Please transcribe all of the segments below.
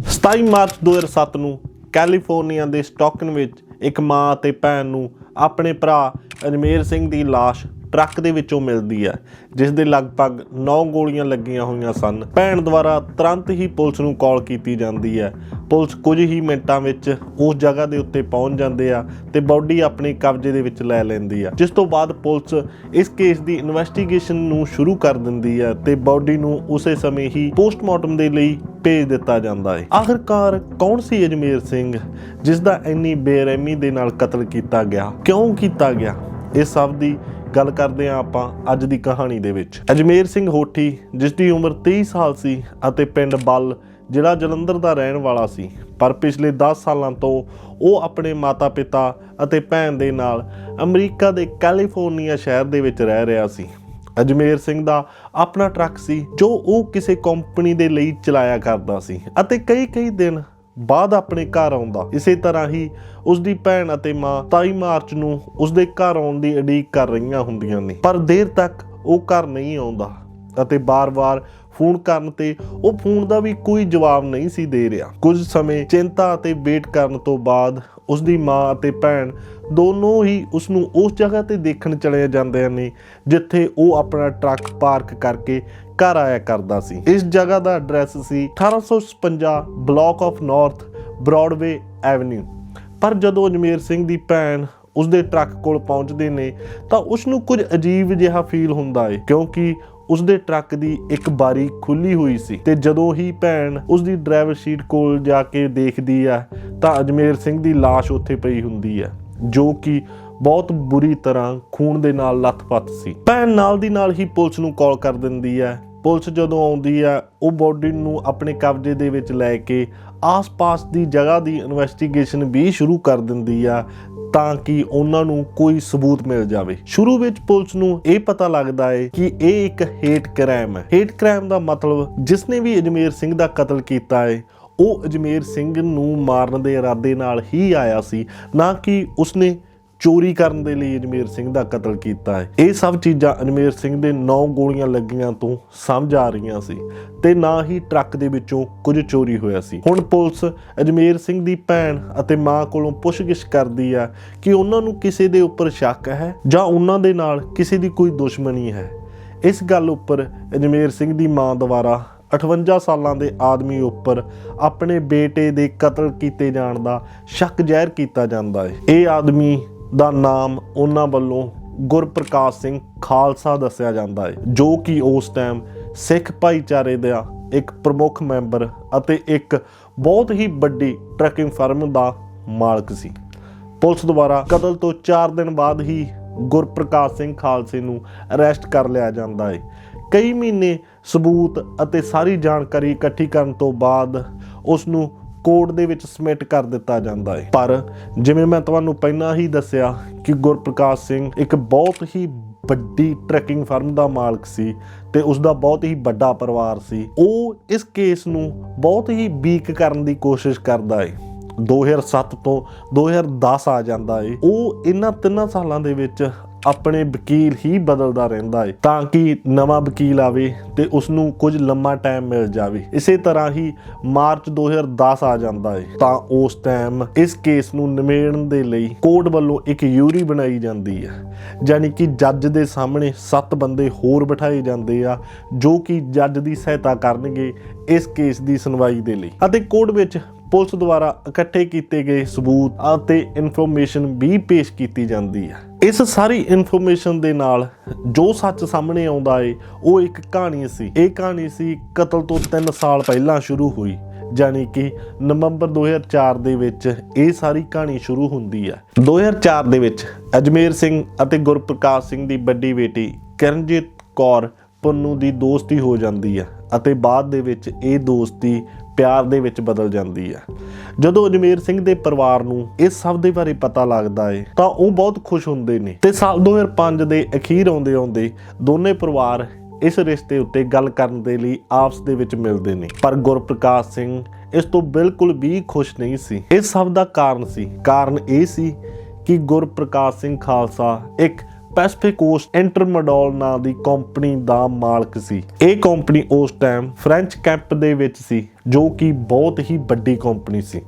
27 March 2007 ਨੂੰ California ਦੇ ਸਟਾਕਨ ਵਿੱਚ ਇੱਕ ਮਾਂ ਅਤੇ ਭੈਣ ਨੂੰ ਆਪਣੇ ਭਰਾ ਅਜਮੇਰ ਸਿੰਘ ਦੀ ਲਾਸ਼ ਟਰੱਕ ਦੇ ਵਿੱਚੋਂ ਮਿਲਦੀ ਹੈ, ਜਿਸ ਦੇ ਲਗਭਗ 9 ਗੋਲੀਆਂ ਲੱਗੀਆਂ ਹੋਈਆਂ ਸਨ। ਭੈਣ ਦੁਆਰਾ ਤੁਰੰਤ ਹੀ ਪੁਲਿਸ ਨੂੰ ਕਾਲ ਕੀਤੀ ਜਾਂਦੀ ਹੈ। ਪੁਲਿਸ ਕੁਝ ਹੀ ਮਿੰਟਾਂ ਵਿੱਚ ਉਸ ਜਗ੍ਹਾ ਦੇ ਉੱਤੇ ਪਹੁੰਚ ਜਾਂਦੇ ਆ ਤੇ ਬਾਡੀ ਆਪਣੇ ਕਬਜ਼ੇ ਦੇ ਵਿੱਚ ਲੈ ਲੈਂਦੀ ਆ। ਜਿਸ ਤੋਂ ਬਾਅਦ ਪੁਲਿਸ ਇਸ ਕੇਸ ਦੀ ਇਨਵੈਸਟੀਗੇਸ਼ਨ ਨੂੰ ਸ਼ੁਰੂ ਕਰ ਦਿੰਦੀ ਹੈ ਤੇ ਬਾਡੀ ਨੂੰ ਉਸੇ ਸਮੇਂ ਹੀ ਪੋਸਟਮਾਰਟਮ ਦੇ ਲਈ ਭੇਜ ਦਿੱਤਾ ਜਾਂਦਾ ਹੈ। ਆਖਰਕਾਰ ਕੌਣ ਸੀ ਅਜਮੇਰ ਸਿੰਘ, ਜਿਸ ਦਾ ਇੰਨੀ ਬੇਰਹਿਮੀ ਦੇ ਨਾਲ ਕਤਲ ਕੀਤਾ ਗਿਆ? ਕਿਉਂ ਕੀਤਾ ਗਿਆ? ਇਹ ਸਭ ਦੀ ਗੱਲ ਕਰਦੇ ਹਾਂ ਆਪਾਂ ਅੱਜ ਦੀ ਕਹਾਣੀ ਦੇ ਵਿੱਚ। ਅਜਮੇਰ ਸਿੰਘ ਹੋਠੀ, ਜਿਸ ਦੀ ਉਮਰ 23 ਸਾਲ ਸੀ ਅਤੇ ਪਿੰਡ ਬੱਲ ਜਿਹੜਾ ਜਲੰਧਰ ਦਾ ਰਹਿਣ ਵਾਲਾ ਸੀ, ਪਰ ਪਿਛਲੇ 10 ਸਾਲਾਂ ਤੋਂ ਉਹ ਆਪਣੇ ਮਾਤਾ-ਪਿਤਾ ਅਤੇ ਭੈਣ ਦੇ ਨਾਲ ਅਮਰੀਕਾ ਦੇ ਕੈਲੀਫੋਰਨੀਆ ਸ਼ਹਿਰ ਦੇ ਵਿੱਚ ਰਹਿ ਰਿਹਾ ਸੀ। ਅਜਮੇਰ ਸਿੰਘ ਦਾ ਆਪਣਾ ਟਰੱਕ ਸੀ ਜੋ ਉਹ ਕਿਸੇ ਕੰਪਨੀ ਦੇ ਲਈ ਚਲਾਇਆ ਕਰਦਾ ਸੀ ਅਤੇ ਕਈ-ਕਈ ਦਿਨ ਬਾਅਦ ਆਪਣੇ ਘਰ ਆਉਂਦਾ। ਇਸੇ ਤਰ੍ਹਾਂ ਹੀ ਉਸ ਦੀ ਭੈਣ ਅਤੇ ਮਾਂ 27 ਮਾਰਚ ਨੂੰ ਉਸ ਦੇ ਘਰ ਆਉਣ ਦੀ ਉਡੀਕ ਕਰ ਰਹੀਆਂ ਹੁੰਦੀਆਂ ਨੇ। ਪਰ ਦੇਰ ਤੱਕ ਉਹ ਘਰ ਨਹੀਂ ਆਉਂਦਾ ਅਤੇ ਬਾਰ-ਬਾਰ ਫੋਨ ਕਰਨ ਤੇ ਉਹ ਫੋਨ ਦਾ ਵੀ ਕੋਈ ਜਵਾਬ ਨਹੀਂ ਸੀ ਦੇ ਰਿਹਾ। ਕੁਝ ਸਮੇਂ ਚਿੰਤਾ ਅਤੇ ਵੇਟ ਕਰਨ ਤੋਂ ਬਾਅਦ ਉਸ ਦੀ ਮਾਂ ਅਤੇ ਭੈਣ ਦੋਨੋਂ ਹੀ ਉਸ ਨੂੰ ਉਸ ਜਗ੍ਹਾ ਤੇ ਦੇਖਣ ਚਲੇ ਜਾਂਦੇ ਨੇ, ਜਿੱਥੇ ਉਹ ਆਪਣਾ ਟਰੱਕ ਪਾਰਕ ਕਰਕੇ ਘਰ ਆਇਆ ਕਰਦਾ ਸੀ। ਇਸ ਜਗ੍ਹਾ ਦਾ ਐਡਰੈਸ ਸੀ 1856 block of north Broadway avenue ਪਰ ਜਦੋਂ ਅਜਮੇਰ ਸਿੰਘ ਦੀ ਭੈਣ ਉਸਦੇ ਟਰੱਕ ਕੋਲ ਪਹੁੰਚਦੇ ਨੇ, ਤਾਂ ਉਸ ਨੂੰ ਕੁਝ ਅਜੀਬ ਜਿਹਾ ਫੀਲ ਹੁੰਦਾ ਏ, ਕਿਉਂਕਿ ਉਸਦੇ ਟਰੱਕ ਦੀ ਇੱਕ ਬਾਰੀ ਖੁੱਲੀ ਹੋਈ ਸੀ ਤੇ ਜਦੋਂ ਹੀ ਭੈਣ ਉਸਦੀ ਡਰਾਈਵਰ ਸੀਟ ਕੋਲ ਜਾ ਕੇ ਦੇਖਦੀ ਆ, ਤਾਂ ਅਜਮੇਰ ਸਿੰਘ ਦੀ ਲਾਸ਼ ਉੱਥੇ ਪਈ ਹੁੰਦੀ ਹੈ ਜੋ ਕਿ ਬਹੁਤ ਬੁਰੀ ਤਰ੍ਹਾਂ ਖੂਨ ਦੇ ਨਾਲ ਲੱਥਪੱਥ ਸੀ। ਭੈਣ ਨਾਲ ਦੀ ਨਾਲ ਹੀ ਪੁਲਿਸ ਨੂੰ ਕਾਲ ਕਰ ਦਿੰਦੀ ਹੈ ਪੁਲਿਸ ਜਦੋਂ ਆਉਂਦੀ ਆ, ਉਹ ਬੋਡੀ ਨੂੰ ਆਪਣੇ ਕਬਜ਼ੇ ਦੇ ਵਿੱਚ ਲੈ ਕੇ ਆਸ-ਪਾਸ ਦੀ ਜਗ੍ਹਾ ਦੀ ਇਨਵੈਸਟੀਗੇਸ਼ਨ ਵੀ ਸ਼ੁਰੂ ਕਰ ਦਿੰਦੀ ਆ, ਤਾਂ ਕਿ ਉਹਨਾਂ ਨੂੰ ਕੋਈ ਸਬੂਤ ਮਿਲ ਜਾਵੇ। ਸ਼ੁਰੂ ਵਿੱਚ ਪੁਲਿਸ ਨੂੰ ਇਹ ਪਤਾ ਲੱਗਦਾ ਹੈ ਕਿ ਇਹ ਇੱਕ ਹੇਟ ਕ੍ਰਾਈਮ ਹੈ ਹੇਟ ਕ੍ਰਾਈਮ ਦਾ ਮਤਲਬ ਜਿਸ ਨੇ ਵੀ ਅਜਮੇਰ ਸਿੰਘ ਦਾ ਕਤਲ ਕੀਤਾ ਹੈ ਉਹ ਅਜਮੇਰ ਸਿੰਘ ਨੂੰ ਮਾਰਨ ਦੇ ਇਰਾਦੇ ਨਾਲ ਹੀ ਆਇਆ ਸੀ, ਨਾ ਕਿ ਉਸਨੇ ਚੋਰੀ ਕਰਨ ਦੇ ਲਈ ਅਜਮੇਰ ਸਿੰਘ ਦਾ ਕਤਲ ਕੀਤਾ ਹੈ। ਇਹ ਸਭ ਚੀਜ਼ਾਂ ਅਜਮੇਰ ਸਿੰਘ ਦੇ 9 ਗੋਲੀਆਂ ਲੱਗੀਆਂ ਤੋਂ ਸਮਝ ਆ ਰਹੀਆਂ ਸੀ ਤੇ ਨਾ ਹੀ ਟਰੱਕ ਦੇ ਵਿੱਚੋਂ ਕੁਝ ਚੋਰੀ ਹੋਇਆ ਸੀ। ਹੁਣ ਪੁਲਿਸ ਅਜਮੇਰ ਸਿੰਘ ਦੀ ਭੈਣ ਅਤੇ ਮਾਂ ਕੋਲੋਂ ਪੁੱਛਗਿੱਛ ਕਰਦੀ ਆ ਕਿ ਉਹਨਾਂ ਨੂੰ ਕਿਸੇ ਦੇ ਉੱਪਰ ਸ਼ੱਕ ਹੈ ਜਾਂ ਉਹਨਾਂ ਦੇ ਨਾਲ ਕਿਸੇ ਦੀ ਕੋਈ ਦੁਸ਼ਮਣੀ ਹੈ। ਇਸ ਗੱਲ ਉੱਪਰ ਅਜਮੇਰ ਸਿੰਘ ਦੀ ਮਾਂ ਦੁਆਰਾ 58 ਸਾਲਾਂ ਦੇ ਆਦਮੀ ਉੱਪਰ ਆਪਣੇ ਬੇਟੇ ਦੇ ਕਤਲ ਕੀਤੇ ਜਾਣ ਦਾ ਸ਼ੱਕ ਜ਼ਾਹਿਰ ਕੀਤਾ ਜਾਂਦਾ ਹੈ। ਇਹ ਆਦਮੀ ਦਾ ਨਾਮ ਉਹਨਾਂ ਵੱਲੋਂ ਗੁਰਪ੍ਰਕਾਸ਼ ਸਿੰਘ ਖਾਲਸਾ ਦੱਸਿਆ ਜਾਂਦਾ ਹੈ, ਜੋ ਕਿ ਉਸ ਟਾਈਮ ਸਿੱਖ ਭਾਈਚਾਰੇ ਦਾ ਇੱਕ ਪ੍ਰਮੁੱਖ ਮੈਂਬਰ ਅਤੇ ਇੱਕ ਬਹੁਤ ਹੀ ਵੱਡੀ ਟਰੱਕਿੰਗ ਫਰਮ ਦਾ ਮਾਲਕ ਸੀ। ਪੁਲਿਸ ਦੁਆਰਾ ਕਤਲ ਤੋਂ 4 ਦਿਨ ਬਾਅਦ ਹੀ ਗੁਰਪ੍ਰਕਾਸ਼ ਸਿੰਘ ਖਾਲਸੇ ਨੂੰ ਅਰੈਸਟ ਕਰ ਲਿਆ ਜਾਂਦਾ ਹੈ। ਕਈ ਮਹੀਨੇ ਸਬੂਤ ਅਤੇ ਸਾਰੀ ਜਾਣਕਾਰੀ ਇਕੱਠੀ ਕਰਨ ਤੋਂ ਬਾਅਦ ਉਸ ਨੂੰ ਕੋਰਟ ਦੇ ਵਿੱਚ ਸਬਮਿਟ ਕਰ ਦਿੱਤਾ ਜਾਂਦਾ ਹੈ। ਪਰ ਜਿਵੇਂ ਮੈਂ ਤੁਹਾਨੂੰ ਪਹਿਲਾਂ ਹੀ ਦੱਸਿਆ ਕਿ ਗੁਰਪ੍ਰਕਾਸ਼ ਸਿੰਘ ਇੱਕ ਬਹੁਤ ਹੀ ਵੱਡੀ ਟਰੈਕਿੰਗ ਫਰਮ ਦਾ ਮਾਲਕ ਸੀ ਤੇ ਉਸ ਦਾ ਬਹੁਤ ਹੀ ਵੱਡਾ ਪਰਿਵਾਰ ਸੀ, ਉਹ ਇਸ ਕੇਸ ਨੂੰ ਬਹੁਤ ਹੀ ਵੀਕ ਕਰਨ ਦੀ ਕੋਸ਼ਿਸ਼ ਕਰਦਾ ਹੈ। 2007 ਤੋਂ 2010 ਆ ਜਾਂਦਾ ਏ ਉਹ ਇਹਨਾਂ ਤਿੰਨਾਂ ਸਾਲਾਂ ਦੇ ਵਿੱਚ ਆਪਣੇ ਵਕੀਲ ਹੀ ਬਦਲਦਾ ਰਹਿੰਦਾ ਹੈ ਤਾਂ ਕਿ ਨਵਾਂ ਵਕੀਲ ਆਵੇ ਤੇ ਉਸ ਨੂੰ ਕੁਝ ਲੰਮਾ ਟਾਈਮ ਮਿਲ ਜਾਵੇ। ਇਸੇ ਤਰ੍ਹਾਂ ਹੀ ਮਾਰਚ 2010 ਆ ਜਾਂਦਾ ਹੈ ਤਾਂ ਉਸ ਟਾਈਮ ਇਸ ਕੇਸ ਨੂੰ ਨਿਮੇੜਨ ਦੇ ਲਈ ਕੋਰਟ ਵੱਲੋਂ ਇੱਕ ਯੂਰੀ ਬਣਾਈ ਜਾਂਦੀ ਹੈ ਯਾਨੀ ਕਿ ਜੱਜ ਦੇ ਸਾਹਮਣੇ 7 ਬੰਦੇ ਹੋਰ ਬਿਠਾਏ ਜਾਂਦੇ ਆ, ਜੋ ਕਿ ਜੱਜ ਦੀ ਸਹਾਇਤਾ ਕਰਨਗੇ ਇਸ ਕੇਸ ਦੀ ਸੁਣਵਾਈ ਦੇ ਲਈ। ਅਤੇ ਕੋਰਟ ਵਿੱਚ ਪੁਲਿਸ ਦੁਆਰਾ ਇਕੱਠੇ ਕੀਤੇ ਗਏ ਸਬੂਤ ਅਤੇ ਇਨਫੋਰਮੇਸ਼ਨ ਵੀ ਪੇਸ਼ ਕੀਤੀ ਜਾਂਦੀ ਹੈ। ਇਸ ਸਾਰੀ ਇਨਫੋਰਮੇਸ਼ਨ ਦੇ ਨਾਲ ਜੋ ਸੱਚ ਸਾਹਮਣੇ ਆਉਂਦਾ ਏ, ਉਹ ਇੱਕ ਕਹਾਣੀ ਸੀ। ਇਹ ਕਹਾਣੀ ਸੀ ਕਤਲ ਤੋਂ 3 ਸਾਲ ਪਹਿਲਾਂ ਸ਼ੁਰੂ ਹੋਈ, ਯਾਨੀ ਕਿ ਨਵੰਬਰ 2004 ਦੇ ਵਿੱਚ ਇਹ ਸਾਰੀ ਕਹਾਣੀ ਸ਼ੁਰੂ ਹੁੰਦੀ ਹੈ। 2004 ਦੇ ਵਿੱਚ ਅਜਮੇਰ ਸਿੰਘ ਅਤੇ ਗੁਰਪ੍ਰਕਾਸ਼ ਸਿੰਘ ਦੀ ਵੱਡੀ ਬੇਟੀ ਕਿਰਨਜੀਤ ਕੌਰ ਪੁੰਨੂ ਦੀ ਦੋਸਤੀ ਹੋ ਜਾਂਦੀ ਹੈ ਅਤੇ ਬਾਅਦ ਦੇ ਵਿੱਚ ਇਹ ਦੋਸਤੀ ਪਿਆਰ ਦੇ ਵਿੱਚ ਬਦਲ ਜਾਂਦੀ ਹੈ। ਜਦੋਂ ਅਜਮੇਰ ਸਿੰਘ ਦੇ ਪਰਿਵਾਰ ਨੂੰ ਇਸ ਸਭ ਦੇ ਬਾਰੇ ਪਤਾ ਲੱਗਦਾ ਹੈ ਤਾਂ ਉਹ ਬਹੁਤ ਖੁਸ਼ ਹੁੰਦੇ ਨੇ ਤੇ ਸਾਲ 2005 ਦੇ ਅਖੀਰ ਆਉਂਦੇ ਆਉਂਦੇ ਦੋਨੇ ਪਰਿਵਾਰ ਇਸ ਰਿਸ਼ਤੇ ਉੱਤੇ ਗੱਲ ਕਰਨ ਦੇ ਲਈ ਆਪਸ ਦੇ ਵਿੱਚ ਮਿਲਦੇ ਨੇ। ਪਰ ਗੁਰਪ੍ਰਕਾਸ਼ ਸਿੰਘ ਇਸ ਤੋਂ ਬਿਲਕੁਲ ਵੀ ਖੁਸ਼ ਨਹੀਂ ਸੀ। ਇਸ ਸਭ ਦਾ ਕਾਰਨ ਸੀ। ਕਾਰਨ ਇਹ ਸੀ ਕਿ ਗੁਰਪ੍ਰਕਾਸ਼ ਸਿੰਘ ਖਾਲਸਾ ਇੱਕ ਪੈਸੀਫਿਕ ਕੋਸਟ ਇੰਟਰਮੋਡਲ ਨਾਂ ਦੀ ਕੰਪਨੀ ਦਾ ਮਾਲਕ ਸੀ। ਇਹ ਕੰਪਨੀ ਉਸ ਟਾਈਮ ਫ੍ਰੈਂਚ ਕੈਂਪ ਦੇ ਵਿੱਚ ਸੀ, ਜੋ ਕਿ ਬਹੁਤ ਹੀ ਵੱਡੀ ਕੰਪਨੀ ਸੀ।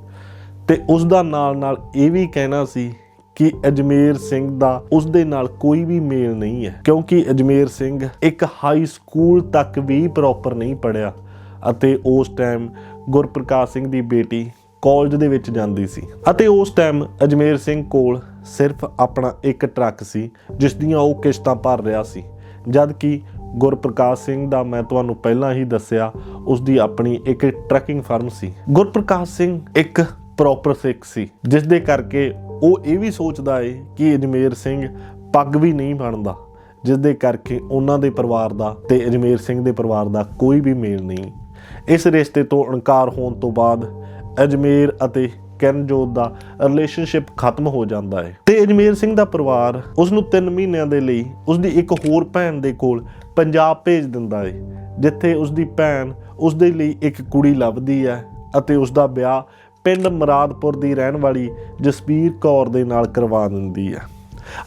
ਤੇ ਉਸ ਦਾ ਨਾਲ ਨਾਲ ਇਹ ਵੀ ਕਹਿਣਾ ਸੀ ਕਿ ਅਜਮੇਰ ਸਿੰਘ ਦਾ ਉਸ ਦੇ ਨਾਲ ਕੋਈ ਵੀ ਮੇਲ ਨਹੀਂ ਹੈ, ਕਿਉਂਕਿ ਅਜਮੇਰ ਸਿੰਘ ਇੱਕ ਹਾਈ ਸਕੂਲ ਤੱਕ ਵੀ ਪ੍ਰੋਪਰ ਨਹੀਂ ਪੜਿਆ ਅਤੇ ਉਸ ਟਾਈਮ ਗੁਰਪ੍ਰਕਾਸ਼ ਸਿੰਘ ਦੀ ਬੇਟੀ ਕਾਲਜ ਦੇ ਵਿੱਚ ਜਾਂਦੀ ਸੀ। ਅਤੇ ਉਸ ਟਾਈਮ ਅਜਮੇਰ ਸਿੰਘ ਕੋਲ ਸਿਰਫ ਆਪਣਾ ਇੱਕ ਟਰੱਕ ਸੀ, ਜਿਸ ਦੀਆਂ ਉਹ ਕਿਸ਼ਤਾਂ ਭਰ ਰਿਹਾ ਸੀ। ਜਦ ਕਿ ਗੁਰਪ੍ਰਕਾਸ਼ ਸਿੰਘ ਦਾ ਮੈਂ ਤੁਹਾਨੂੰ ਪਹਿਲਾਂ ਹੀ ਦੱਸਿਆ, ਉਸ ਦੀ ਆਪਣੀ ਇੱਕ ਟਰੈਕਿੰਗ ਫਰਮ ਸੀ। ਗੁਰਪ੍ਰਕਾਸ਼ ਸਿੰਘ ਇੱਕ ਪ੍ਰੋਪਰ ਸਿੱਖ ਸੀ, ਜਿਸ ਦੇ ਕਰਕੇ ਉਹ ਇਹ ਵੀ ਸੋਚਦਾ ਏ ਕਿ ਅਜਮੇਰ ਸਿੰਘ ਪੱਗ ਵੀ ਨਹੀਂ ਬਣਦਾ ਜਿਸ ਦੇ ਕਰਕੇ ਉਹਨਾਂ ਦੇ ਪਰਿਵਾਰ ਦਾ ਤੇ ਅਜਮੇਰ ਸਿੰਘ ਦੇ ਪਰਿਵਾਰ ਦਾ ਕੋਈ ਵੀ ਮੇਲ ਨਹੀਂ। ਇਸ ਰਿਸ਼ਤੇ ਤੋਂ ਇਨਕਾਰ ਹੋਣ ਤੋਂ ਬਾਅਦ ਅਜਮੇਰ ਅਤੇ ਕਿਰਨਜੋਤ ਦਾ ਰਿਲੇਸ਼ਨਸ਼ਿਪ ਖਤਮ ਹੋ ਜਾਂਦਾ ਹੈ। ਤੇ ਅਜਮੇਰ ਸਿੰਘ ਦਾ ਪਰਿਵਾਰ ਉਸ ਨੂੰ 3 ਮਹੀਨਿਆਂ ਦੇ ਲਈ ਉਸ ਦੀ ਇੱਕ ਹੋਰ ਭੈਣ ਦੇ ਕੋਲ ਪੰਜਾਬ ਭੇਜ ਦਿੰਦਾ ਹੈ, ਜਿੱਥੇ ਉਸ ਦੀ ਭੈਣ ਉਸ ਦੇ ਲਈ ਇੱਕ ਕੁੜੀ ਲੱਭਦੀ ਹੈ ਅਤੇ ਉਸ ਦਾ ਵਿਆਹ ਪਿੰਡ ਮਰਾਦਪੁਰ ਦੀ ਰਹਿਣ ਵਾਲੀ ਜਸਬੀਰ ਕੌਰ ਦੇ ਨਾਲ ਕਰਵਾ ਦਿੰਦੀ ਹੈ।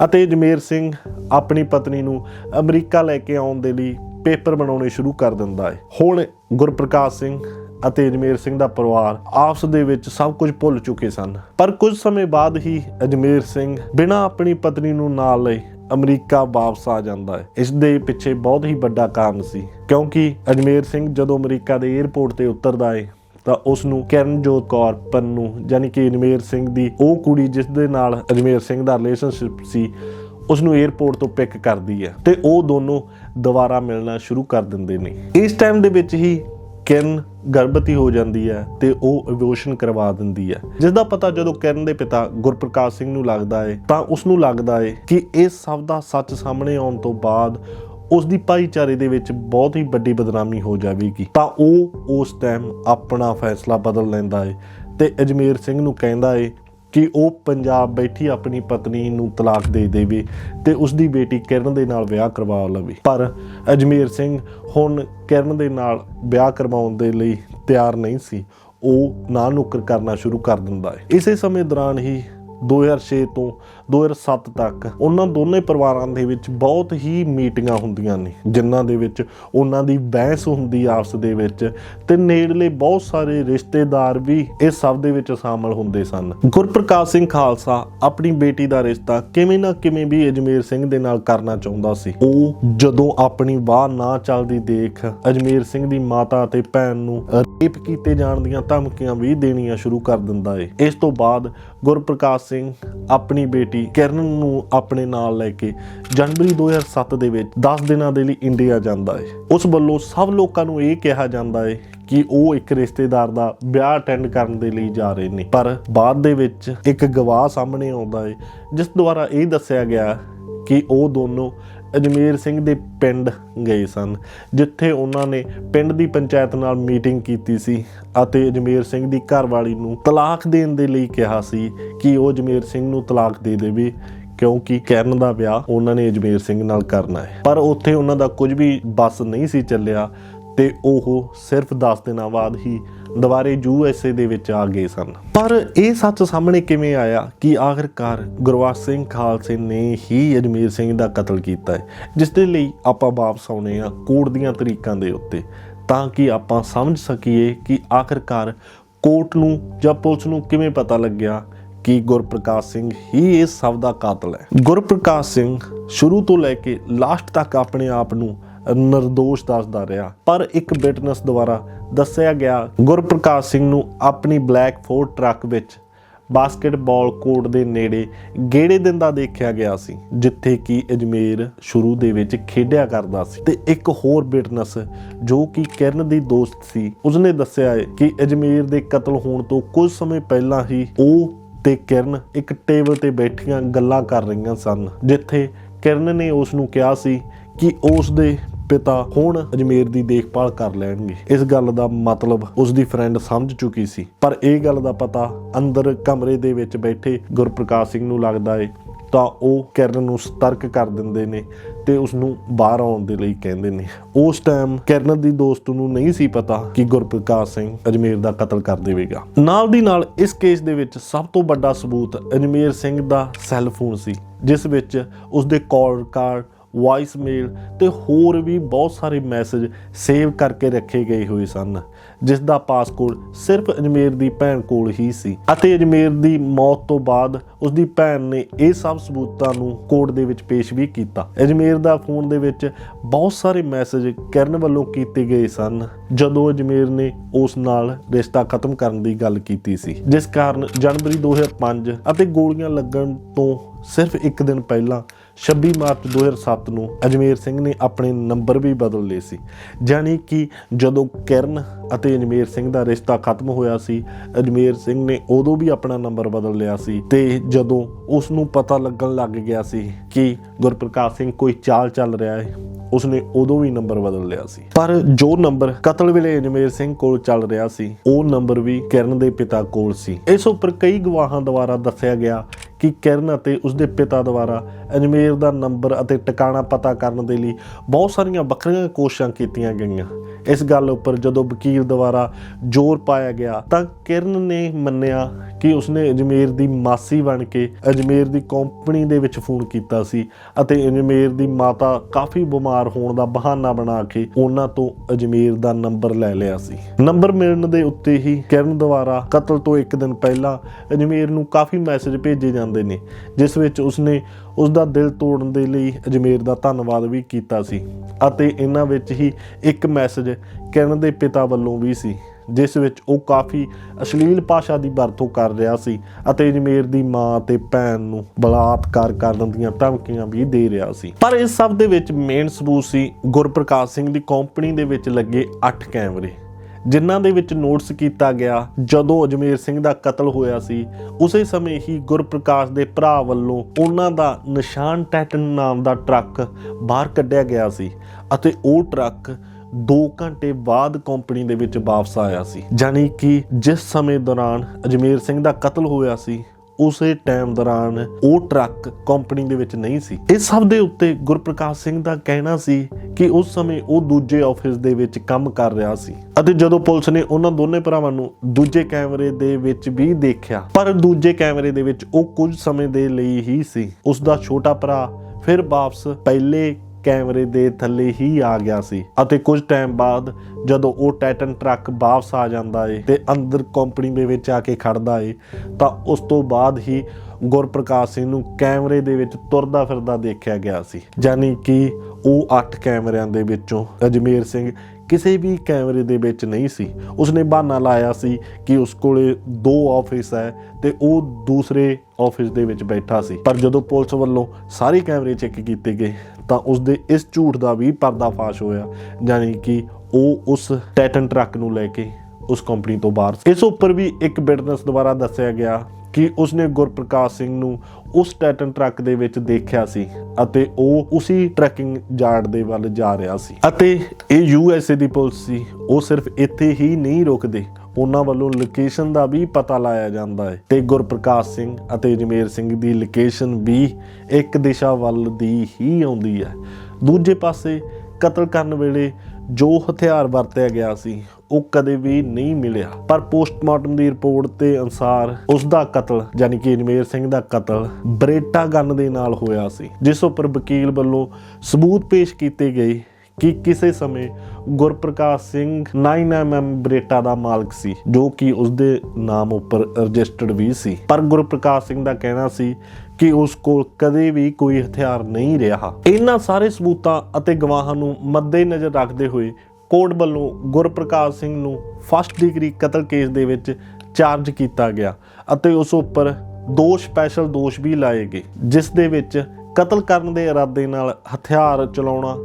ਅਤੇ ਜਮੇਰ ਸਿੰਘ ਆਪਣੀ ਪਤਨੀ ਨੂੰ ਅਮਰੀਕਾ ਲੈ ਕੇ ਆਉਣ ਦੇ ਲਈ ਪੇਪਰ ਬਣਾਉਣੇ ਸ਼ੁਰੂ ਕਰ ਦਿੰਦਾ ਹੈ। ਹੁਣ ਗੁਰਪ੍ਰਕਾਸ਼ ਸਿੰਘ ਅਤੇ ਅਜਮੇਰ ਸਿੰਘ ਦਾ ਪਰਿਵਾਰ ਆਪਸ ਦੇ ਵਿੱਚ ਸਭ ਕੁਝ ਭੁੱਲ ਚੁੱਕੇ ਸਨ। ਪਰ ਕੁਝ ਸਮੇਂ ਬਾਅਦ ਹੀ ਅਜਮੇਰ ਸਿੰਘ ਬਿਨਾਂ ਆਪਣੀ ਪਤਨੀ ਨੂੰ ਨਾਲ ਲਏ ਅਮਰੀਕਾ ਵਾਪਸ ਆ ਜਾਂਦਾ ਹੈ। ਇਸ ਦੇ ਪਿੱਛੇ ਬਹੁਤ ਹੀ ਵੱਡਾ ਕਾਰਨ ਸੀ, ਕਿਉਂਕਿ ਅਜਮੇਰ ਸਿੰਘ ਜਦੋਂ ਅਮਰੀਕਾ ਦੇ 에ਅਰਪੋਰਟ ਤੇ ਉਤਰਦਾ ਹੈ ਤਾਂ ਉਸ ਨੂੰ ਕਿਰਨਜੋਤ ਕੌਰ ਪੰਨੂ, ਯਾਨੀ ਕਿ ਅਜਮੇਰ ਸਿੰਘ ਦੀ ਉਹ ਕੁੜੀ ਜਿਸ ਦੇ ਨਾਲ ਅਜਮੇਰ ਸਿੰਘ ਦਾ ਰਿਲੇਸ਼ਨਸ਼ਿਪ ਸੀ ਉਸ ਨੂੰ 에ਅਰਪੋਰਟ ਤੋਂ ਪਿਕ ਕਰਦੀ ਹੈ ਤੇ ਉਹ ਦੋਨੋਂ ਦੁਬਾਰਾ ਮਿਲਣਾ ਸ਼ੁਰੂ ਕਰ ਦਿੰਦੇ ਨੇ। ਇਸ ਟਾਈਮ ਦੇ ਵਿੱਚ ਹੀ ਕਿਰਨ ਗਰਭਵਤੀ ਹੋ ਜਾਂਦੀ ਹੈ ਤੇ ਉਹ ਅਬੋਰਸ਼ਨ ਕਰਵਾ ਦਿੰਦੀ ਹੈ। ਜਿਸ ਦਾ ਪਤਾ ਜਦੋਂ ਕਿਰਨ ਦੇ ਪਿਤਾ ਗੁਰਪ੍ਰਕਾਸ਼ ਸਿੰਘ ਨੂੰ ਲੱਗਦਾ ਹੈ ਤਾਂ ਉਸ ਨੂੰ ਲੱਗਦਾ ਹੈ ਕਿ ਇਸ ਸਭ ਦਾ ਸੱਚ ਸਾਹਮਣੇ ਆਉਣ ਤੋਂ ਬਾਅਦ ਉਸ ਦੀ ਭਾਈਚਾਰੇ ਦੇ ਵਿੱਚ ਬਹੁਤ ਹੀ ਵੱਡੀ ਬਦਨਾਮੀ ਹੋ ਜਾਵੇਗੀ। ਤਾਂ ਉਹ ਉਸ ਟਾਈਮ ਆਪਣਾ ਫੈਸਲਾ ਬਦਲ ਲੈਂਦਾ ਹੈ ਤੇ ਅਜਮੇਰ ਸਿੰਘ ਨੂੰ ਕਹਿੰਦਾ ਏ ਕਿ ਉਹ ਪੰਜਾਬ ਬੈਠੀ ਆਪਣੀ ਪਤਨੀ ਨੂੰ ਤਲਾਕ ਦੇ ਦੇਵੇ ਤੇ ਉਸ ਦੀ ਬੇਟੀ ਕਿਰਨ ਦੇ ਨਾਲ ਵਿਆਹ ਕਰਵਾ ਲਵੇ। ਪਰ ਅਜਮੇਰ ਸਿੰਘ ਹੁਣ ਕਿਰਨ ਦੇ ਨਾਲ ਵਿਆਹ ਕਰਵਾਉਣ ਦੇ ਲਈ ਤਿਆਰ ਨਹੀਂ ਸੀ। ਉਹ ਨਾ ਨੁੱਕਰ ਕਰਨਾ ਸ਼ੁਰੂ ਕਰ ਦਿੰਦਾ ਹੈ। ਇਸੇ ਸਮੇਂ ਦੌਰਾਨ ਹੀ 2006 ਤੋਂ 2007 ਤੱਕ ਉਹਨਾਂ ਦੋਨੇ ਪਰਿਵਾਰਾਂ ਦੇ ਵਿੱਚ ਬਹੁਤ ਹੀ ਮੀਟਿੰਗਾਂ ਹੁੰਦੀਆਂ ਨੇ, ਜਿਨ੍ਹਾਂ ਦੇ ਵਿੱਚ ਉਹਨਾਂ ਦੀ ਬਹਿਸ ਹੁੰਦੀ ਆਪਸ ਦੇ ਵਿੱਚ ਤੇ ਨੇੜਲੇ ਬਹੁਤ ਸਾਰੇ ਰਿਸ਼ਤੇਦਾਰ ਵੀ ਇਸ ਸਭ ਦੇ ਵਿੱਚ ਸ਼ਾਮਲ ਹੁੰਦੇ ਸਨ। ਗੁਰਪ੍ਰਕਾਸ਼ ਸਿੰਘ ਖਾਲਸਾ ਆਪਣੀ ਬੇਟੀ ਦਾ ਰਿਸ਼ਤਾ ਕਿਵੇਂ ਨਾ ਕਿਵੇਂ ਵੀ ਅਜਮੇਰ ਸਿੰਘ ਦੇ ਨਾਲ ਕਰਨਾ ਚਾਹੁੰਦਾ ਸੀ। ਉਹ ਜਦੋਂ ਆਪਣੀ ਬਾਹ ਨਾ ਚੱਲਦੀ ਦੇਖ ਅਜਮੇਰ ਸਿੰਘ ਦੀ ਮਾਤਾ ਅਤੇ ਭੈਣ ਨੂੰ ਰੇਪ ਕੀਤੇ ਜਾਣ ਦੀਆਂ ਧਮਕੀਆਂ ਵੀ ਦੇਣੀਆਂ ਸ਼ੁਰੂ ਕਰ ਦਿੰਦਾ ਏ। ਇਸ ਤੋਂ ਬਾਅਦ ਗੁਰਪ੍ਰਕਾਸ਼ ਸਿੰਘ ਆਪਣੀ ਬੇਟੀ ਕਿਰਨ ਨੂੰ ਆਪਣੇ ਨਾਲ ਲੈ ਕੇ ਜਨਵਰੀ 2007 ਦੇ ਵਿੱਚ 10 ਦਿਨਾਂ ਦੇ ਲਈ ਇੰਡੀਆ ਜਾਂਦਾ ਹੈ। ਉਸ ਵੱਲੋਂ ਸਭ ਲੋਕਾਂ ਨੂੰ ਇਹ ਕਿਹਾ ਜਾਂਦਾ ਹੈ ਕਿ ਉਹ ਇੱਕ ਰਿਸ਼ਤੇਦਾਰ ਦਾ ਵਿਆਹ ਅਟੈਂਡ ਕਰਨ ਦੇ ਲਈ ਜਾ ਰਹੇ ਨੇ। ਪਰ ਬਾਅਦ ਦੇ ਵਿੱਚ ਇੱਕ ਗਵਾਹ ਸਾਹਮਣੇ ਆਉਂਦਾ ਹੈ, ਜਿਸ ਦੁਆਰਾ ਇਹ ਦੱਸਿਆ ਗਿਆ ਕਿ ਉਹ ਦੋਨੋਂ ਅਜਮੇਰ ਸਿੰਘ ਦੇ ਪਿੰਡ ਗਏ ਸਨ, ਜਿੱਥੇ ਉਹਨਾਂ ਨੇ ਪਿੰਡ ਦੀ ਪੰਚਾਇਤ ਨਾਲ ਮੀਟਿੰਗ ਕੀਤੀ ਸੀ ਅਤੇ ਅਜਮੇਰ ਸਿੰਘ ਦੀ ਘਰਵਾਲੀ ਨੂੰ ਤਲਾਕ ਦੇਣ ਦੇ ਲਈ ਕਿਹਾ ਸੀ ਕਿ ਉਹ ਅਜਮੇਰ ਸਿੰਘ ਨੂੰ ਤਲਾਕ ਦੇ ਦੇਵੇ, ਕਿਉਂਕਿ ਕਰਨ ਦਾ ਵਿਆਹ ਉਹਨਾਂ ਨੇ ਅਜਮੇਰ ਸਿੰਘ ਨਾਲ ਕਰਨਾ ਹੈ। ਪਰ ਉੱਥੇ ਉਹਨਾਂ ਦਾ ਕੁਝ ਵੀ ਬਸ ਨਹੀਂ ਸੀ ਚੱਲਿਆ ਤੇ ਉਹ ਸਿਰਫ 10 ਦਿਨਾਂ ਬਾਅਦ ਹੀ ਦੁਬਾਰੇ ਯੂ ਐਸ ਏ ਦੇ ਵਿੱਚ ਆ ਗਏ ਸਨ। ਪਰ ਇਹ ਸੱਚ ਸਾਹਮਣੇ ਕਿਵੇਂ ਆਇਆ ਕਿ ਆਖਰਕਾਰ ਗੁਰਵਾਸ ਸਿੰਘ ਖਾਲਸੇ ਨੇ ਹੀ ਅਜਮੇਰ ਸਿੰਘ ਦਾ ਕਤਲ ਕੀਤਾ ਹੈ, ਜਿਸ ਦੇ ਲਈ ਆਪਾਂ ਵਾਪਸ ਆਉਨੇ ਆ ਕੋਰਟ ਦੀਆਂ ਤਰੀਕਾਂ ਦੇ ਉੱਤੇ, ਤਾਂ ਕਿ ਆਪਾਂ ਸਮਝ ਸਕੀਏ ਕਿ ਆਖਰਕਾਰ ਕੋਰਟ ਨੂੰ ਜਾਂ ਪੁਲਿਸ ਨੂੰ ਕਿਵੇਂ ਪਤਾ ਲੱਗਿਆ ਕਿ ਗੁਰਪ੍ਰਕਾਸ਼ ਸਿੰਘ ਹੀ ਇਸ ਸਭ ਦਾ ਕਾਤਲ ਹੈ। ਗੁਰਪ੍ਰਕਾਸ਼ ਸਿੰਘ ਸ਼ੁਰੂ ਤੋਂ ਲੈ ਕੇ ਲਾਸਟ ਤੱਕ ਆਪਣੇ ਆਪ ਨੂੰ ਨਿਰਦੋਸ਼ ਦੱਸਦਾ ਰਿਹਾ, ਪਰ ਇੱਕ ਵਿਟਨੈਸ ਦੁਆਰਾ ਦੱਸਿਆ ਗਿਆ, ਗੁਰਪ੍ਰਕਾਸ਼ ਸਿੰਘ ਨੂੰ ਆਪਣੀ ਬਲੈਕ ਫੋਰਡ ਟਰੱਕ ਵਿੱਚ ਬਾਸਕਟਬਾਲ ਕੋਰਟ ਦੇ ਨੇੜੇ ਗੇੜੇ ਦਿੰਦਾ ਦੇਖਿਆ ਗਿਆ ਸੀ, ਜਿੱਥੇ ਕਿ ਅਜਮੇਰ ਸ਼ੁਰੂ ਦੇ ਵਿੱਚ ਖੇਡਿਆ ਕਰਦਾ ਸੀ। ਤੇ ਇੱਕ ਹੋਰ ਬਿਟਨਸ ਜੋ ਕਿ ਕਿਰਨ ਦੀ ਦੋਸਤ ਸੀ, ਉਸਨੇ ਦੱਸਿਆ ਹੈ ਕਿ ਅਜਮੇਰ ਦੇ ਕਤਲ ਹੋਣ ਤੋਂ ਕੁਝ ਸਮੇਂ ਪਹਿਲਾਂ ਹੀ ਉਹ ਤੇ ਕਿਰਨ ਇੱਕ ਟੇਬਲ ਤੇ ਬੈਠੀਆਂ ਗੱਲਾਂ ਕਰ ਰਹੀਆਂ ਸਨ, ਜਿੱਥੇ ਕਿਰਨ ਨੇ ਉਸ ਨੂੰ ਕਿਹਾ ਸੀ ਕਿ ਉਸ ਦੇ ਪਿਤਾ ਹੁਣ ਅਜਮੇਰ ਦੀ ਦੇਖਭਾਲ ਕਰ ਲੈਣਗੇ। ਇਸ ਗੱਲ ਦਾ ਮਤਲਬ ਉਸ ਦੀ ਫਰੈਂਡ ਸਮਝ ਚੁੱਕੀ ਸੀ। ਪਰ ਇਹ ਗੱਲ ਦਾ ਪਤਾ ਅੰਦਰ ਕਮਰੇ ਦੇ ਵਿੱਚ ਬੈਠੇ ਗੁਰਪ੍ਰਕਾਸ਼ ਸਿੰਘ ਨੂੰ ਲੱਗਦਾ ਏ, ਤਾਂ ਉਹ ਕਿਰਨ ਨੂੰ ਸਤਰਕ ਕਰ ਦਿੰਦੇ ਨੇ ਤੇ ਉਸ ਨੂੰ ਬਾਹਰ ਆਉਣ ਦੇ ਲਈ ਕਹਿੰਦੇ ਨੇ। ਉਸ ਟਾਈਮ ਕਿਰਨ ਦੀ ਦੋਸਤ ਨੂੰ ਨਹੀਂ ਸੀ ਪਤਾ ਕਿ ਗੁਰਪ੍ਰਕਾਸ਼ ਸਿੰਘ ਅਜਮੇਰ ਦਾ ਕਤਲ ਕਰ ਦੇਵੇਗਾ। ਨਾਲ ਦੀ ਨਾਲ ਇਸ ਕੇਸ ਦੇ ਵਿੱਚ ਸਭ ਤੋਂ ਵੱਡਾ ਸਬੂਤ ਅਜਮੇਰ ਸਿੰਘ ਦਾ ਸੈੱਲ ਫੋਨ ਸੀ, ਜਿਸ ਵਿੱਚ ਉਸ ਦੇ ਕਾਲ ਕਾਰਡ ਵਾਇਸ ਮੇਲ ਤੇ ਹੋਰ ਵੀ ਬਹੁਤ ਸਾਰੇ ਮੈਸੇਜ ਸੇਵ ਕਰਕੇ ਰੱਖੇ ਗਏ ਹੋਏ ਸਨ ਜਿਸ ਦਾ ਪਾਸਕੋਡ ਸਿਰਫ ਅਜਮੇਰ ਦੀ ਭੈਣ ਕੋਲ ਹੀ ਸੀ ਅਤੇ ਅਜਮੇਰ ਦੀ ਮੌਤ ਤੋਂ ਬਾਅਦ ਉਸ ਦੀ ਭੈਣ ਨੇ ਇਹ ਸਭ ਸਬੂਤਾਂ ਨੂੰ ਕੋਰਟ ਦੇ ਵਿੱਚ ਪੇਸ਼ ਵੀ ਕੀਤਾ। ਅਜਮੇਰ ਦਾ ਫੋਨ ਦੇ ਵਿੱਚ ਬਹੁਤ ਸਾਰੇ ਮੈਸੇਜ ਕਰਨ ਵੱਲੋਂ ਕੀਤੇ ਗਏ ਸਨ, ਜਦੋਂ ਅਜਮੇਰ ਨੇ ਉਸ ਨਾਲ ਰਿਸ਼ਤਾ ਖਤਮ ਕਰਨ ਦੀ ਗੱਲ ਕੀਤੀ ਸੀ, ਜਿਸ ਕਾਰਨ ਜਨਵਰੀ 2005 ਅਤੇ ਗੋਲੀਆਂ ਲੱਗਣ ਤੋਂ ਸਿਰਫ ਇੱਕ ਦਿਨ ਪਹਿਲਾਂ 26 ਮਾਰਚ 2007 ਨੂੰ ਅਜਮੇਰ ਸਿੰਘ ਨੇ ਆਪਣੇ ਨੰਬਰ ਵੀ ਬਦਲ ਲਏ ਸੀ। ਜਾਨੀ ਕਿ ਜਦੋਂ ਕਿਰਨ ਅਤੇ ਅਜਮੇਰ ਸਿੰਘ ਦਾ ਰਿਸ਼ਤਾ ਖਤਮ ਹੋਇਆ ਸੀ, ਅਜਮੇਰ ਸਿੰਘ ਨੇ ਉਦੋਂ ਵੀ ਆਪਣਾ ਨੰਬਰ ਬਦਲ ਲਿਆ ਸੀ ਤੇ ਜਦੋਂ ਉਸ ਨੂੰ ਪਤਾ ਲੱਗਣ ਲੱਗ ਗਿਆ ਸੀ ਕਿ ਗੁਰਪ੍ਰਕਾਸ਼ ਸਿੰਘ ਕੋਈ ਚਾਲ ਚੱਲ ਰਿਹਾ ਹੈ, ਉਸਨੇ ਉਦੋਂ ਵੀ ਨੰਬਰ ਬਦਲ ਲਿਆ ਸੀ। ਪਰ ਜੋ ਨੰਬਰ ਕਤਲ ਵੇਲੇ ਅਜਮੇਰ ਸਿੰਘ ਕੋਲ ਚੱਲ ਰਿਹਾ ਸੀ, ਉਹ ਨੰਬਰ ਵੀ ਕਿਰਨ ਦੇ ਪਿਤਾ ਕੋਲ ਸੀ। ਇਸ ਉੱਪਰ ਕਈ ਗਵਾਹਾਂ ਦੁਆਰਾ ਦੱਸਿਆ ਗਿਆ ਕਿ ਕਿਰਨ ਅਤੇ ਉਸਦੇ ਪਿਤਾ ਦੁਆਰਾ ਅਜਮੇਰ ਦਾ ਨੰਬਰ ਅਤੇ ਟਿਕਾਣਾ ਪਤਾ ਕਰਨ ਦੇ ਲਈ ਬਹੁਤ ਸਾਰੀਆਂ ਵੱਖਰੀਆਂ ਕੋਸ਼ਿਸ਼ਾਂ ਕੀਤੀਆਂ ਗਈਆਂ। ਇਸ ਗੱਲ ਉੱਪਰ ਜਦੋਂ ਵਕੀਲ ਦੁਆਰਾ ਜ਼ੋਰ ਪਾਇਆ ਗਿਆ, ਤਾਂ ਕਿਰਨ ਨੇ ਮੰਨਿਆ ਕਿ ਉਸਨੇ ਅਜਮੇਰ ਦੀ ਮਾਸੀ ਬਣ ਕੇ ਅਜਮੇਰ ਦੀ ਕੰਪਨੀ ਦੇ ਵਿੱਚ ਫੋਨ ਕੀਤਾ ਸੀ ਅਤੇ ਅਜਮੇਰ ਦੀ ਮਾਤਾ ਕਾਫੀ ਬਿਮਾਰ ਹੋਣ ਦਾ ਬਹਾਨਾ ਬਣਾ ਕੇ ਉਹਨਾਂ ਤੋਂ ਅਜਮੇਰ ਦਾ ਨੰਬਰ ਲੈ ਲਿਆ ਸੀ। ਨੰਬਰ ਮਿਲਣ ਦੇ ਉੱਤੇ ਹੀ ਕਿਰਨ ਦੁਆਰਾ ਕਤਲ ਤੋਂ ਇੱਕ ਦਿਨ ਪਹਿਲਾਂ ਅਜਮੇਰ ਨੂੰ ਕਾਫੀ ਮੈਸੇਜ ਭੇਜੇ ਜਾਂਦੇ ਨੇ, ਜਿਸ ਵਿੱਚ ਉਸਨੇ ਉਸ ਦਾ ਦਿਲ ਤੋੜਨ ਦੇ ਲਈ ਅਜਮੇਰ ਦਾ ਧੰਨਵਾਦ ਵੀ ਕੀਤਾ ਸੀ ਅਤੇ ਇਹਨਾਂ ਵਿੱਚ ਹੀ ਇੱਕ ਮੈਸੇਜ ਕਿਰਨ ਦੇ ਪਿਤਾ ਵੱਲੋਂ ਵੀ ਸੀ, ਜਿਸ ਵਿੱਚ ਉਹ ਕਾਫੀ ਅਸ਼ਲੀਲ ਭਾਸ਼ਾ ਦੀ ਵਰਤੋਂ ਕਰ ਰਿਹਾ ਸੀ ਅਤੇ ਅਜਮੇਰ ਦੀ ਮਾਂ ਤੇ ਭੈਣ ਨੂੰ ਬਲਾਤਕਾਰ ਕਰਨ ਦੀਆਂ ਧਮਕੀਆਂ ਵੀ ਦੇ ਰਿਹਾ ਸੀ। ਪਰ ਇਸ ਸਭ ਦੇ ਵਿੱਚ ਮੇਨ ਸਬੂਤ ਸੀ, ਗੁਰਪ੍ਰਕਾਸ਼ ਸਿੰਘ ਦੀ ਕੰਪਨੀ ਦੇ ਵਿੱਚ ਲੱਗੇ 8 ਕੈਮਰੇ। ਜਿਨ੍ਹਾਂ ਦੇ ਵਿੱਚ ਨੋਟਸ ਕੀਤਾ ਗਿਆ ਜਦੋਂ ਅਜਮੇਰ ਸਿੰਘ ਦਾ ਕਤਲ ਹੋਇਆ ਸੀ, ਉਸੇ ਸਮੇਂ ਹੀ ਗੁਰਪ੍ਰਕਾਸ਼ ਦੇ ਭਰਾ ਵੱਲੋਂ ਉਹਨਾਂ ਦਾ ਨਿਸ਼ਾਨ ਟੈਟਨ ਨਾਮ ਦਾ ਟਰੱਕ ਬਾਹਰ ਕੱਢਿਆ ਗਿਆ ਸੀ ਅਤੇ ਉਹ ਟਰੱਕ 2 ਘੰਟੇ ਬਾਅਦ ਕੰਪਨੀ ਦੇ ਵਿੱਚ ਵਾਪਸ ਆਇਆ ਸੀ। ਜਾਨੀ ਕਿ ਜਿਸ ਸਮੇਂ ਦੌਰਾਨ ਅਜਮੇਰ ਸਿੰਘ ਦਾ ਕਤਲ ਹੋਇਆ ਸੀ ਉਸੇ ਟਾਈਮ ਦੌਰਾਨ ਉਹ ਟਰੱਕ ਕੰਪਨੀ ਦੇ ਵਿੱਚ ਨਹੀਂ ਸੀ। ਇਸ ਸਭ ਦੇ ਉੱਤੇ ਗੁਰਪ੍ਰਕਾਸ਼ ਸਿੰਘ ਦਾ ਕਹਿਣਾ ਸੀ ਕਿ ਉਸ ਸਮੇਂ ਉਹ ਦੂਜੇ ਆਫਿਸ ਦੇ ਵਿੱਚ ਕੰਮ ਕਰ ਰਿਹਾ ਸੀ ਅਤੇ ਜਦੋਂ ਪੁਲਿਸ ਨੇ ਉਹਨਾਂ ਦੋਨੇ ਭਰਾਵਾਂ ਨੂੰ ਦੂਜੇ ਕੈਮਰੇ ਦੇ ਵਿੱਚ ਵੀ ਦੇਖਿਆ, ਪਰ ਦੂਜੇ ਕੈਮਰੇ ਦੇ ਵਿੱਚ ਉਹ ਕੁਝ ਸਮੇਂ ਦੇ ਲਈ ਹੀ ਸੀ। ਉਸ ਦਾ ਛੋਟਾ ਭਰਾ ਫਿਰ ਵਾਪਸ ਪਹਿਲੇ ਕੈਮਰੇ ਦੇ ਥੱਲੇ ਹੀ ਆ ਗਿਆ ਸੀ। ਅਤੇ ਕੁਝ ਟਾਈਮ ਬਾਅਦ ਜਦੋਂ ਉਹ ਟਾਈਟਨ ਟਰੱਕ ਵਾਪਸ ਆ ਜਾਂਦਾ ਏ ਤੇ ਅੰਦਰ ਕੰਪਨੀ ਦੇ ਵਿੱਚ ਆ ਕੇ ਖੜਦਾ ਏ, ਤਾਂ ਉਸ ਤੋਂ ਬਾਅਦ ਹੀ ਗੁਰਪ੍ਰਕਾਸ਼ ਸਿੰਘ ਨੂੰ ਕੈਮਰੇ ਦੇ ਵਿੱਚ ਤੁਰਦਾ ਫਿਰਦਾ ਦੇਖਿਆ ਗਿਆ ਸੀ। ਯਾਨੀ ਕਿ ਉਹ 8 ਕੈਮਰਿਆਂ ਦੇ ਵਿੱਚੋਂ ਅਜਮੇਰ ਸਿੰਘ ਕਿਸੇ ਵੀ ਕੈਮਰੇ ਦੇ ਵਿੱਚ ਨਹੀਂ ਸੀ ਉਸਨੇ ਬਹਾਨਾ ਲਾਇਆ ਸੀ ਕਿ ਉਸ ਕੋਲੇ ਦੋ ਆਫਿਸ ਹੈ ਤੇ ਉਹ ਦੂਸਰੇ ਆਫਿਸ ਦੇ ਵਿੱਚ ਬੈਠਾ ਸੀ ਪਰ ਜਦੋਂ ਪੁਲਿਸ ਵੱਲੋਂ ਸਾਰੇ ਕੈਮਰੇ ਚੈੱਕ ਕੀਤੇ ਗਏ, ਤਾਂ ਉਸ ਦੇ ਇਸ ਝੂਠ ਦਾ ਵੀ ਪਰਦਾਫਾਸ਼ ਹੋਇਆ, ਯਾਨੀ ਕਿ ਉਹ ਉਸ ਟੈਟਨ ਟਰੱਕ ਨੂੰ ਲੈ ਕੇ ਉਸ ਕੰਪਨੀ ਤੋਂ ਬਾਹਰ ਸੀ। ਇਸ ਉੱਪਰ ਵੀ ਇੱਕ ਵਿਟਨੈਸ ਦੁਆਰਾ ਦੱਸਿਆ ਗਿਆ ਕਿ ਉਸਨੇ ਗੁਰਪ੍ਰਕਾਸ਼ ਸਿੰਘ ਨੂੰ ਉਸ ਟੈਟਨ ਟਰੱਕ ਦੇ ਵਿੱਚ ਦੇਖਿਆ ਸੀ ਅਤੇ ਉਹ ਉਸੇ ਟਰੈਕਿੰਗ ਯਾਰਡ ਦੇ ਵੱਲ ਜਾ ਰਿਹਾ ਸੀ। ਅਤੇ ਇਹ ਯੂ ਐਸ ਏ ਦੀ ਪੁਲਿਸ ਸੀ। ਉਹ ਸਿਰਫ ਇੱਥੇ ਹੀ ਨਹੀਂ ਰੁਕਦੇ। ਉਹਨਾਂ ਵੱਲੋਂ ਲੋਕੇਸ਼ਨ ਦਾ ਵੀ ਪਤਾ ਲਾਇਆ ਜਾਂਦਾ ਹੈ ਤੇ ਗੁਰਪ੍ਰਕਾਸ਼ ਸਿੰਘ ਅਤੇ ਜਮੇਰ ਸਿੰਘ ਦੀ ਲੋਕੇਸ਼ਨ ਵੀ ਇੱਕ ਦਿਸ਼ਾ ਵੱਲ ਦੀ ਹੀ ਆਉਂਦੀ ਹੈ। ਦੂਜੇ ਪਾਸੇ ਕਤਲ ਕਰਨ ਵੇਲੇ ਜੋ ਹਥਿਆਰ ਵਰਤਿਆ ਗਿਆ ਸੀ, ਉਹ ਕਦੇ ਵੀ ਨਹੀਂ ਮਿਲਿਆ। ਪਰ ਪੋਸਟਮਾਰਟਮ ਦੀ ਰਿਪੋਰਟ ਦੇ ਅਨੁਸਾਰ ਉਸ ਦਾ ਕਤਲ, ਯਾਨੀ ਕਿ ਜਮੇਰ ਸਿੰਘ ਦਾ ਕਤਲ, ਬਰੇਟਾ ਗਨ ਦੇ ਨਾਲ ਹੋਇਆ ਸੀ, ਜਿਸ ਉੱਪਰ ਵਕੀਲ ਵੱਲੋਂ ਸਬੂਤ ਪੇਸ਼ ਕੀਤੇ ਗਏ ਕਿ ਕਿਸੇ ਸਮੇਂ ਗੁਰਪ੍ਰਕਾਸ਼ ਸਿੰਘ 9mm ਬਰੇਟਾ ਦਾ ਮਾਲਕ ਸੀ, ਜੋ ਕਿ ਉਸ ਦੇ ਨਾਮ ਉੱਪਰ ਰਜਿਸਟਰਡ ਵੀ ਸੀ। ਪਰ ਗੁਰਪ੍ਰਕਾਸ਼ ਸਿੰਘ ਦਾ ਕਹਿਣਾ ਸੀ ਕਿ ਉਸ ਕੋਲ ਕਦੇ ਵੀ ਕੋਈ ਹਥਿਆਰ ਨਹੀਂ ਰਿਹਾ। ਇਹਨਾਂ ਸਾਰੇ ਸਬੂਤਾਂ ਅਤੇ ਗਵਾਹਾਂ ਨੂੰ ਮੱਦੇਨਜ਼ਰ ਰੱਖਦੇ ਹੋਏ ਕੋਰਟ ਵੱਲੋਂ ਗੁਰਪ੍ਰਕਾਸ਼ ਸਿੰਘ ਨੂੰ ਫਸਟ ਡਿਗਰੀ ਕਤਲ ਕੇਸ ਦੇ ਵਿੱਚ ਚਾਰਜ ਕੀਤਾ ਗਿਆ ਅਤੇ ਉਸ ਉੱਪਰ ਦੋ ਸਪੈਸ਼ਲ ਦੋਸ਼ ਵੀ ਲਾਏ ਗਏ, ਜਿਸ ਦੇ ਵਿੱਚ ਕਤਲ ਕਰਨ ਦੇ ਇਰਾਦੇ ਨਾਲ ਹਥਿਆਰ ਚਲਾਉਣਾ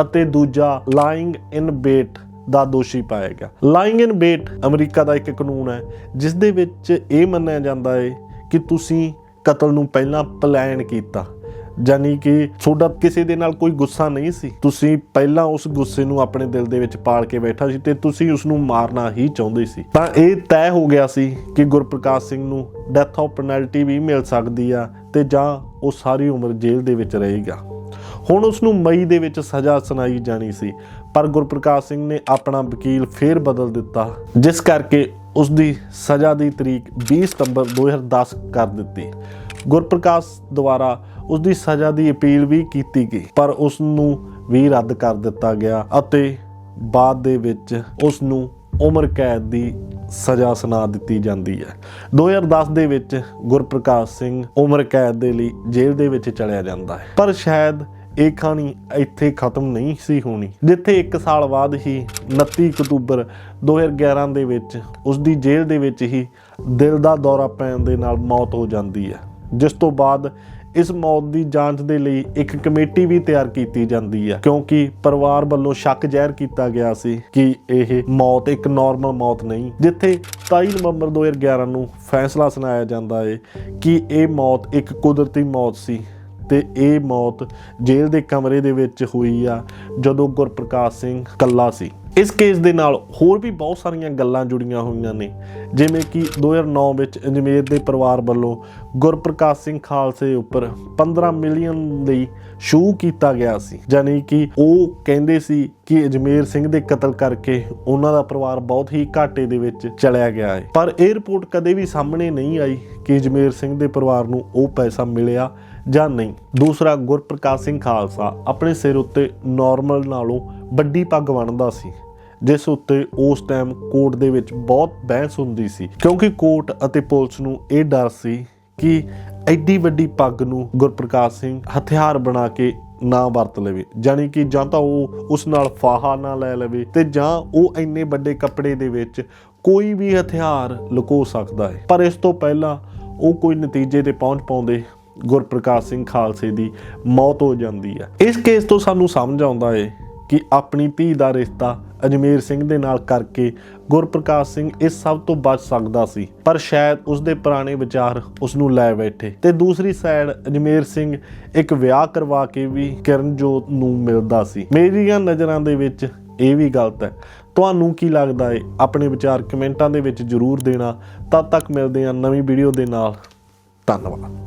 ਅਤੇ ਦੂਜਾ ਲਾਇੰਗ ਇਨ ਬੇਟ ਦਾ ਦੋਸ਼ੀ ਪਾਇਆ ਗਿਆ। ਲਾਇੰਗ ਇਨ ਬੇਟ ਅਮਰੀਕਾ ਦਾ ਇੱਕ ਕਾਨੂੰਨ ਹੈ, ਜਿਸ ਦੇ ਵਿੱਚ ਇਹ ਮੰਨਿਆ ਜਾਂਦਾ ਹੈ ਕਿ ਤੁਸੀਂ ਕਤਲ ਨੂੰ ਪਹਿਲਾਂ ਪਲਾਨ ਕੀਤਾ। ਜਾਨੀ ਕਿ ਤੁਹਾਡਾ ਕਿਸੇ ਦੇ ਨਾਲ ਕੋਈ ਗੁੱਸਾ ਨਹੀਂ ਸੀ। ਤੁਸੀਂ ਪਹਿਲਾਂ ਉਸ ਗੁੱਸੇ ਨੂੰ ਆਪਣੇ ਦਿਲ ਦੇ ਵਿੱਚ ਪਾਲ ਕੇ ਬੈਠਾ ਸੀ ਤੇ ਤੁਸੀਂ ਉਸ ਨੂੰ ਮਾਰਨਾ ਹੀ ਚਾਹੁੰਦੇ ਸੀ। ਤਾਂ ਇਹ ਤੈਅ ਹੋ ਗਿਆ ਸੀ ਕਿ ਗੁਰਪ੍ਰਕਾਸ਼ ਸਿੰਘ ਨੂੰ ਡੈਥ ਆਫ ਪੈਨਲਟੀ ਵੀ ਮਿਲ ਸਕਦੀ ਆ ਤੇ ਜਾਂ ਉਹ ਸਾਰੀ ਉਮਰ ਜੇਲ੍ਹ ਦੇ ਵਿੱਚ ਰਹੇਗਾ। ਹੁਣ ਉਸ ਨੂੰ ਮਈ ਦੇ ਵਿੱਚ ਸਜ਼ਾ ਸੁਣਾਈ ਜਾਣੀ ਸੀ, ਪਰ ਗੁਰਪ੍ਰਕਾਸ਼ ਸਿੰਘ ਨੇ ਆਪਣਾ ਵਕੀਲ ਫੇਰ ਬਦਲ ਦਿੱਤਾ, ਜਿਸ ਕਰਕੇ ਉਸ ਦੀ ਸਜ਼ਾ ਦੀ ਤਰੀਕ 20 ਸਤੰਬਰ 2010 ਕਰ ਦਿੱਤੀ। ਗੁਰਪ੍ਰਕਾਸ਼ ਦੁਆਰਾ ਉਸ ਦੀ ਸਜ਼ਾ ਦੀ ਅਪੀਲ ਵੀ ਕੀਤੀ ਗਈ, ਪਰ ਉਸ ਨੂੰ ਵੀ ਰੱਦ ਕਰ ਦਿੱਤਾ ਗਿਆ ਅਤੇ ਬਾਅਦ ਦੇ ਵਿੱਚ ਉਸ ਨੂੰ ਉਮਰ ਕੈਦ ਦੀ ਸਜ਼ਾ ਸੁਣਾ ਦਿੱਤੀ ਜਾਂਦੀ ਹੈ। 2010 ਦੇ ਵਿੱਚ ਗੁਰਪ੍ਰਕਾਸ਼ ਸਿੰਘ ਉਮਰ ਕੈਦ ਦੇ ਲਈ ਜੇਲ੍ਹ ਦੇ ਵਿੱਚ ਚਲਿਆ ਜਾਂਦਾ ਹੈ, ਪਰ ਸ਼ਾਇਦ ਇਹ ਕਹਾਣੀ ਇੱਥੇ ਖਤਮ ਨਹੀਂ ਸੀ ਹੋਣੀ। ਜਿੱਥੇ 1 ਸਾਲ ਬਾਅਦ ਹੀ 29 ਅਕਤੂਬਰ 2011 ਦੇ ਵਿੱਚ ਉਸ ਦੀ ਜੇਲ੍ਹ ਦੇ ਵਿੱਚ ਹੀ ਦਿਲ ਦਾ ਦੌਰਾ ਪੈਣ ਦੇ ਨਾਲ ਮੌਤ ਹੋ ਜਾਂਦੀ ਹੈ। ਜਿਸ ਤੋਂ ਬਾਅਦ ਇਸ ਮੌਤ ਦੀ ਜਾਂਚ ਦੇ ਲਈ ਇੱਕ ਕਮੇਟੀ ਵੀ ਤਿਆਰ ਕੀਤੀ ਜਾਂਦੀ ਹੈ। ਕਿਉਂਕਿ ਪਰਿਵਾਰ ਵੱਲੋਂ ਸ਼ੱਕ ਜ਼ਾਹਿਰ ਕੀਤਾ ਗਿਆ ਸੀ ਕਿ ਇਹ ਮੌਤ ਇੱਕ ਨਾਰਮਲ ਮੌਤ ਨਹੀਂ, ਜਿੱਥੇ 27 ਨਵੰਬਰ 2011 ਨੂੰ ਫੈਸਲਾ ਸੁਣਾਇਆ ਜਾਂਦਾ ਹੈ ਕਿ ਇਹ ਮੌਤ ਇੱਕ ਕੁਦਰਤੀ ਮੌਤ ਸੀ। ਤੇ ਇਹ ਮੌਤ ਜੇਲ੍ਹ ਦੇ ਕਮਰੇ ਦੇ ਵਿੱਚ ਹੋਈ ਆ, ਜਦੋਂ ਗੁਰਪ੍ਰਕਾਸ਼ ਸਿੰਘ ਕੱਲਾ ਸੀ। ਇਸ ਕੇਸ ਦੇ ਨਾਲ ਹੋਰ ਵੀ ਬਹੁਤ ਸਾਰੀਆਂ ਗੱਲਾਂ ਜੁੜੀਆਂ ਹੋਈਆਂ ਨੇ, ਜਿਵੇਂ ਕਿ 2009 ਵਿੱਚ ਅਜਮੇਰ ਦੇ ਪਰਿਵਾਰ ਵੱਲੋਂ ਗੁਰਪ੍ਰਕਾਸ਼ ਸਿੰਘ ਖਾਲਸੇ ਉੱਪਰ 15 ਮਿਲੀਅਨ ਲਈ ਸ਼ੂ ਕੀਤਾ ਗਿਆ ਸੀ। ਯਾਨੀ ਕਿ ਉਹ ਕਹਿੰਦੇ ਸੀ ਕਿ ਅਜਮੇਰ ਸਿੰਘ ਦੇ ਕਤਲ ਕਰਕੇ ਉਹਨਾਂ ਦਾ ਪਰਿਵਾਰ ਬਹੁਤ ਹੀ ਘਾਟੇ ਦੇ ਵਿੱਚ ਚਲਿਆ ਗਿਆ ਹੈ। ਪਰ ਇਹ ਰਿਪੋਰਟ ਕਦੇ ਵੀ ਸਾਹਮਣੇ ਨਹੀਂ ਆਈ ਕਿ ਅਜਮੇਰ ਸਿੰਘ ਦੇ ਪਰਿਵਾਰ ਨੂੰ ਉਹ ਪੈਸਾ ਮਿਲਿਆ ਜਾਂ ਨਹੀਂ। ਦੂਸਰਾ, ਗੁਰਪ੍ਰਕਾਸ਼ ਸਿੰਘ ਖਾਲਸਾ ਆਪਣੇ ਸਿਰ ਉੱਤੇ ਨਾਰਮਲ ਨਾਲੋਂ ਵੱਡੀ ਪੱਗ ਬੰਨ੍ਹਦਾ ਸੀ, ਜਿਸ ਉੱਤੇ ਉਸ ਟਾਈਮ ਕੋਰਟ ਦੇ ਵਿੱਚ ਬਹੁਤ ਬਹਿਸ ਹੁੰਦੀ ਸੀ। ਕਿਉਂਕਿ ਕੋਰਟ ਅਤੇ ਪੁਲਿਸ ਨੂੰ ਇਹ ਡਰ ਸੀ ਕਿ ਐਡੀ ਵੱਡੀ ਪੱਗ ਨੂੰ ਗੁਰਪ੍ਰਕਾਸ਼ ਸਿੰਘ ਹਥਿਆਰ ਬਣਾ ਕੇ ਨਾ ਵਰਤ ਲਵੇ। ਜਾਨੀ ਕਿ ਜਾਂ ਤਾਂ ਉਹ ਉਸ ਨਾਲ ਫਾਹਾ ਨਾ ਲੈ ਲਵੇ ਤੇ ਜਾਂ ਉਹ ਇੰਨੇ ਵੱਡੇ ਕੱਪੜੇ ਦੇ ਵਿੱਚ ਕੋਈ ਵੀ ਹਥਿਆਰ ਲੁਕੋ ਸਕਦਾ ਹੈ। ਪਰ ਇਸ ਤੋਂ ਪਹਿਲਾਂ ਉਹ ਕੋਈ ਨਤੀਜੇ ਤੇ ਪਹੁੰਚ ਪਾਉਂਦੇ ਗੁਰਪ੍ਰਕਾਸ਼ ਸਿੰਘ ਖਾਲਸੇ ਦੀ ਮੌਤ ਹੋ ਜਾਂਦੀ ਹੈ। ਇਸ ਕੇਸ ਤੋਂ ਸਾਨੂੰ ਸਮਝ ਆਉਂਦਾ ਏ ਕਿ ਆਪਣੀ ਧੀ ਦਾ ਰਿਸ਼ਤਾ ਅਜਮੇਰ ਸਿੰਘ ਦੇ ਨਾਲ ਕਰਕੇ ਗੁਰਪ੍ਰਕਾਸ਼ ਸਿੰਘ ਇਸ ਸਭ ਤੋਂ ਬਚ ਸਕਦਾ ਸੀ, ਪਰ ਸ਼ਾਇਦ ਉਸ ਦੇ ਪੁਰਾਣੇ ਵਿਚਾਰ ਉਸ ਨੂੰ ਲੈ ਬੈਠੇ। ਤੇ ਦੂਸਰੀ ਸਾਈਡ ਅਜਮੇਰ ਸਿੰਘ ਇੱਕ ਵਿਆਹ ਕਰਵਾ ਕੇ ਵੀ ਕਿਰਨਜੋਤ ਨੂੰ ਮਿਲਦਾ ਸੀ। ਮੇਰੀਆਂ ਨਜ਼ਰਾਂ ਦੇ ਵਿੱਚ ਇਹ ਵੀ ਗਲਤ ਹੈ। ਤੁਹਾਨੂੰ ਕੀ ਲੱਗਦਾ ਏ? ਆਪਣੇ ਵਿਚਾਰ ਕਮੈਂਟਾਂ ਦੇ ਵਿੱਚ ਜਰੂਰ ਦੇਣਾ। ਤਦ ਤੱਕ ਮਿਲਦੇ ਹਾਂ ਨਵੀਂ ਵੀਡੀਓ ਦੇ ਨਾਲ। ਧੰਨਵਾਦ।